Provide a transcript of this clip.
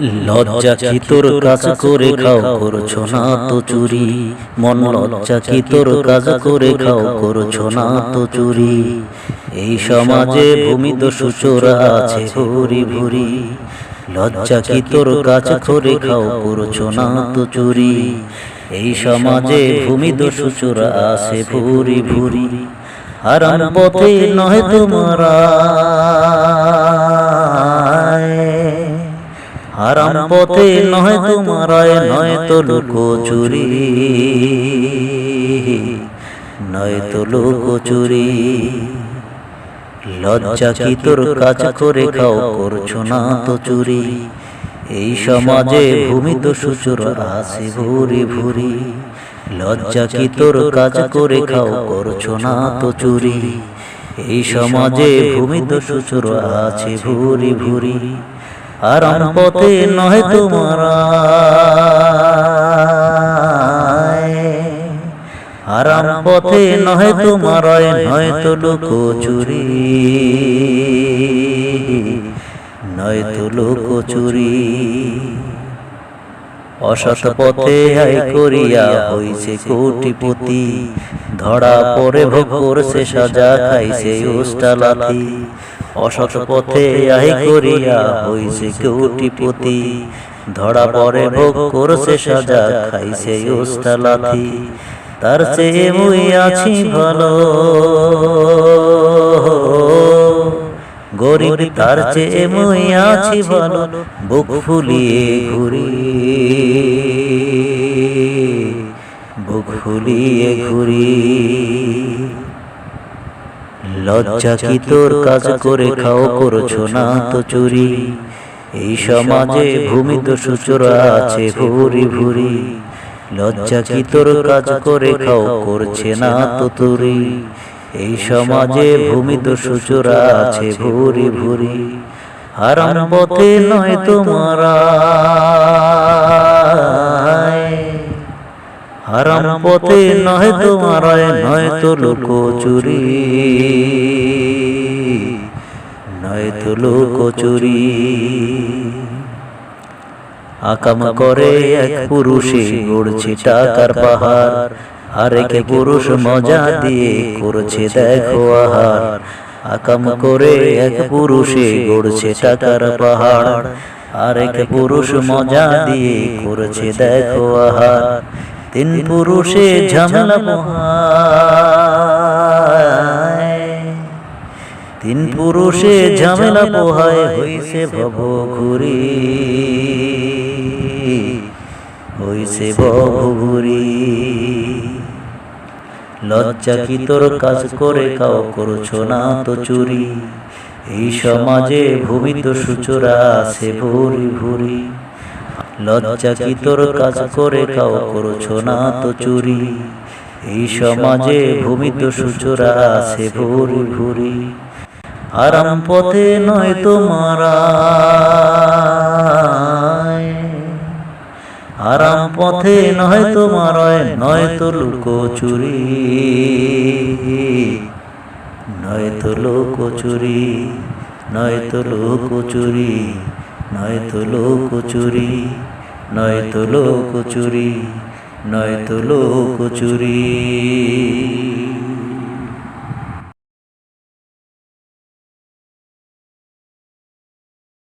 লজ্জা কি তোর কাজ করে খাও করছ না তো চুরি? মন লজ্জা কি তোর কাজ করে খাও করছ না তো চুরি? এই সমাজে ভূমিত সুচোরা আছে ভুরি ভুরি। লজ্জা কি তোর কাজ করে খাও করছ না তো চুরি? এই সমাজে ভূমিত সুচোরা আছে ভুরি ভুরি। আরাম পথে নয় তোমারা। হারাম পথে নয় তোমারায় নয় তো লুকো চুরি। নয় তো লুকো চুরি। লজ্জা কি তোর কাজ করে খাও করছ না তো চুরি। এই সমাজে ভূমি তো সুচুর আছে ভুরি ভুরি লজ্জা কি তোর কাজ করে খাও করছ না তো চুরি। এই সমাজে ভূমি তো সুচুর আছে ভুরি। ভুরি। আরাম পথে নয় তোমার হারাম পথে নয় তোমার নয় তো লোকো চুরি। নয় তো লোকো চুরি। অসৎ পথে আই করিয়া হইছে কোটিপতি। ধরা পরে ভোগ করছে, সাজা খাইছে উষ্টালাথি। অসৎ পথে আই করিয়া হইছে কোটিপতি। ধরা পরে ভোগ করছে, সাজা খাইছে উষ্টালাথি। তার চেয়ে মুই আছি ভালো। তার চেয়ে মুই আছি ভালো, বুক ফুলিয়ে ঘুরি। বুক ফুলিয়ে ঘুরি। লজ্জা কি তোর কাজ করে খাও করছ না তো চুরি? এই সমাজে ভূমি তো সুচরা আছে, ভুরি ভুরি। লজ্জা কি তোর কাজ করে খাও করছে না তো তুরি? এই সমাজে ভূমি তো সুচরা আছে ভুরি ভুরি হারাম পথে নয় তোমারা। হারাম পথে নয় তোমার নয় তো লোক চুরি। নয় তো লোক চুরি। আকাম করে এক পুরুষে গড়ছে টাকার পাহাড়। আরেক পুরুষ মজা দিয়ে করছে দেখো আহার। আকাম করে এক পুরুষে গড়ছে টাকার পাহাড়। আরেক পুরুষ মজা দিয়ে করছে দেখো আহার। তিন পুরুষে ঝামেলা তিন পুরুষে ঝামেলা পোহায়। হইছে ভব ঘুরি হইছে ভব ঘুরি লজ্জা কি তোর কাজ করে কাও করছ না তো চুরি। এই সমাজে ভূমি তো সুচরা আছে ভুরি ভুরি। লজ্জা কি তোর কাজ করে কাও করছ না তো চুরি। এই সমাজে ভূমি তো সুচরা আছে ভুরি ভুরি। আরাম পথে নয় তোমারা। পথে নয় তোমার নয় তো লুকো চুরি। নয় তো লোক চুরি, নয় তো লোক চুরি, নয় তো লোক চুরি, নয় তো লোক চুরি, নয় তো লোক চুরি।